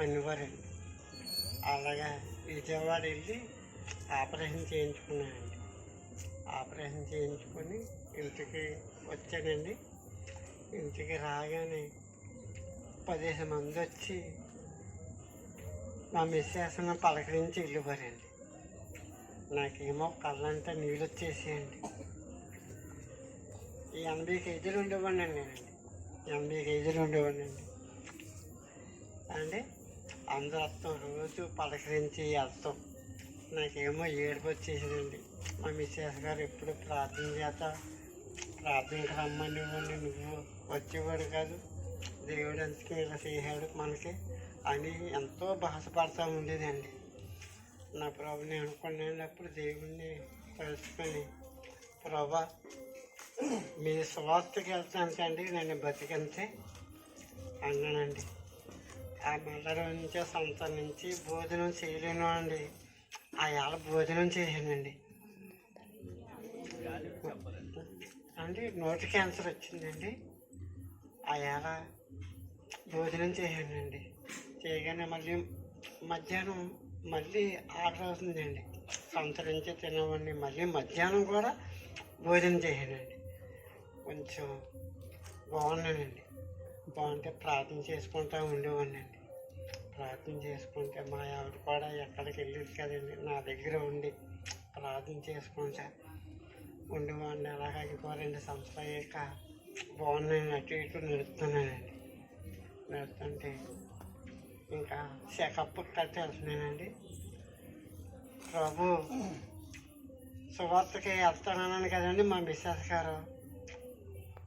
అనేవారండి అలాగా విజయవాడ వెళ్ళి operation చేయించుకున్నానండి. Operation చేయించుకొని ఇంటికి వచ్చానండి. ఇంటికి రాగానే పదిహేను మంది వచ్చి మా మిస్సెస్ను పలకరించి వెళ్ళిపోరండి నాకేమో కళ్ళంతా నీళ్ళు వచ్చేసేయండి. ఈ ఎనభై కేజీలు ఉండేవాడిని నేనండి. ఎనభై కేజీలు ఉండేవాడినండి అంటే అందరూ రోజు పలకరించి వెళ్తాం. నాకేమో ఏడుపు వచ్చేసిందండి. మా మిస్సెస్ గారు ఎప్పుడు ప్రార్థన చేత ప్రార్థనకి రమ్మనివ్వండి నువ్వు వచ్చేవాడు కాదు. దేవుడు అందుకే ఇలా చేశాడు మనకి అని ఎంతో బాధపడతా ఉండేదండి. నా ప్రభు నేను అనుకునేటప్పుడు దేవుణ్ణి తలుచుకొని ప్రభా మీ స్వాస్థకి వెళ్తానికండి నేను బతికంతే అన్నానండి. ఆ మల్లర నుంచి సంత నుంచి భోజనం చేయలేను అండి ఆ ఏళ్ళ భోజనం చేశానండి. అంటే నోటి క్యాన్సర్ వచ్చిందండి. ఆ ఏళ భోజనం చేశానండి. చేయగానే మళ్ళీ మధ్యాహ్నం మళ్ళీ ఆర్డర్ అవుతుందండి సంతరించి తినవండి మళ్ళీ మధ్యాహ్నం కూడా భోజనం చేశానండి. కొంచెం బాగున్నానండి. బాగుంటే ప్రార్థన చేసుకుంటా ఉండేవాడిని. అండి ప్రార్థన చేసుకుంటే మా ఆవిడ కూడా ఎక్కడికి వెళ్ళేది కదండి నా దగ్గర ఉండి ప్రార్థన చేసుకుంటా ఉండేవాడిని. అలాగే ఇంకో రెండు సంవత్సరాలు అయ్యాక బాగున్నాను అటు ఇటు నడుపుతున్నానండి. నడుస్తుంటే ఇంకా చెకప్ కట్టి వెళ్తున్నానండి ప్రభు సువార్తకి వెళ్తానన్నాను కదండి మా మిస్సెస్ గారు.